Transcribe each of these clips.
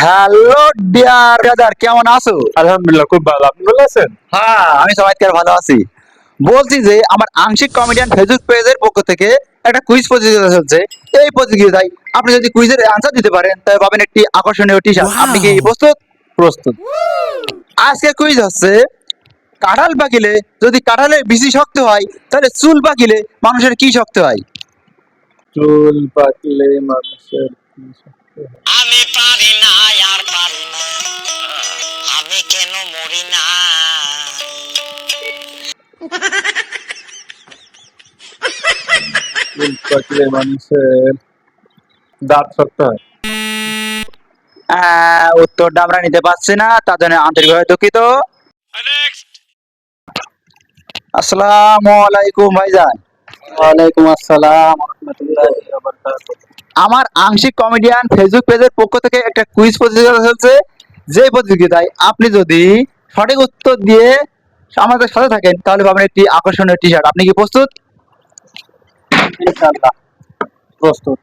Hello dear brother কেমন আছো? আলহামদুলিল্লাহ খুব ভালো। আপনি ভালো আছেন? হ্যাঁ আমি সবাইকার ভালো আছি। বলছি যে আমার আংশিক কমেডিয়ান ফেসবুক পেজের পক্ষ থেকে একটা কুইজ প্রতিযোগিতা চলছে। এই প্রতিযোগিতায় আপনি যদি কুইজের অ্যান্সার দিতে পারেন তবে পাবেন একটি আকর্ষণীয় টি শার্ট আপনি কি প্রস্তুত? প্রস্তুত। আজকে কুইজ হচ্ছে কাঁঠাল পাকিলে যদি কাঁঠালের বেশি শক্ত হয় তাহলে চুল পাকিলে মানুষের কি শক্ত হয়? চুল পাকলে মানুষের কি শক্তি? আমি পারি না আর পারি না। আমি কেন মরি না? চুল মানুষের দাঁত শক্ত হয়। উত্তরটা আমরা নিতে পারছি না তার জন্য আন্তরিকভাবে দুঃখিত। আসসালামু আলাইকুম ভাইজান। ওয়ালাইকুম আসসালাম। রহমতুল্লাহি আমার আংশিক কমেডিয়ান ফেসবুক পেজের পক্ষ থেকে একটা কুইজ প্রতিযোগিতা চলছে যে প্রতিযোগিতায় আপনি যদি সঠিক উত্তর দিয়ে আমাদের সাথে থাকেন তাহলে পাবেন একটি আকর্ষণীয় টি শার্ট আপনি কি প্রস্তুত? প্রস্তুত।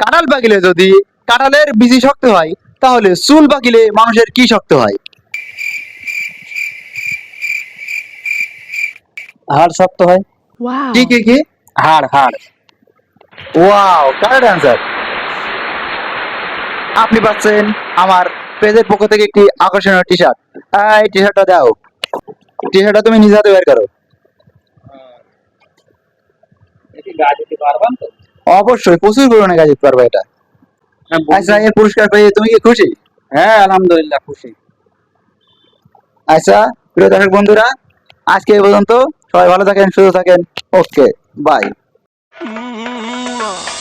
কাঁঠাল পাকিলে যদি কাঁঠালের বিচি শক্ত হয় তাহলে চুল পাকিলে মানুষের কি শক্ত হয়? হাড় শক্ত হয়. কি কি কি? হাড় হাড়। ওয়াও কারেক্ট অ্যান্সার আপনি পাচ্ছেন আমার পেজের পক্ষ থেকে একটি আকর্ষণীয় টি শার্ট এই টি শার্টটা দাও টি শার্টটা তুমি নিজে হাতে বের করো। দিতে অবশ্যই প্রচুর পরিমাণে কাজ করবে এটা। আচ্ছা এর পুরস্কার পেয়ে তুমি কি খুশি? হ্যাঁ আলহামদুলিল্লাহ খুশি। আচ্ছা প্রিয় দর্শক বন্ধুরা আজকে এই পর্যন্ত সবাই ভালো থাকেন সুস্থ থাকেন। Okay bye more.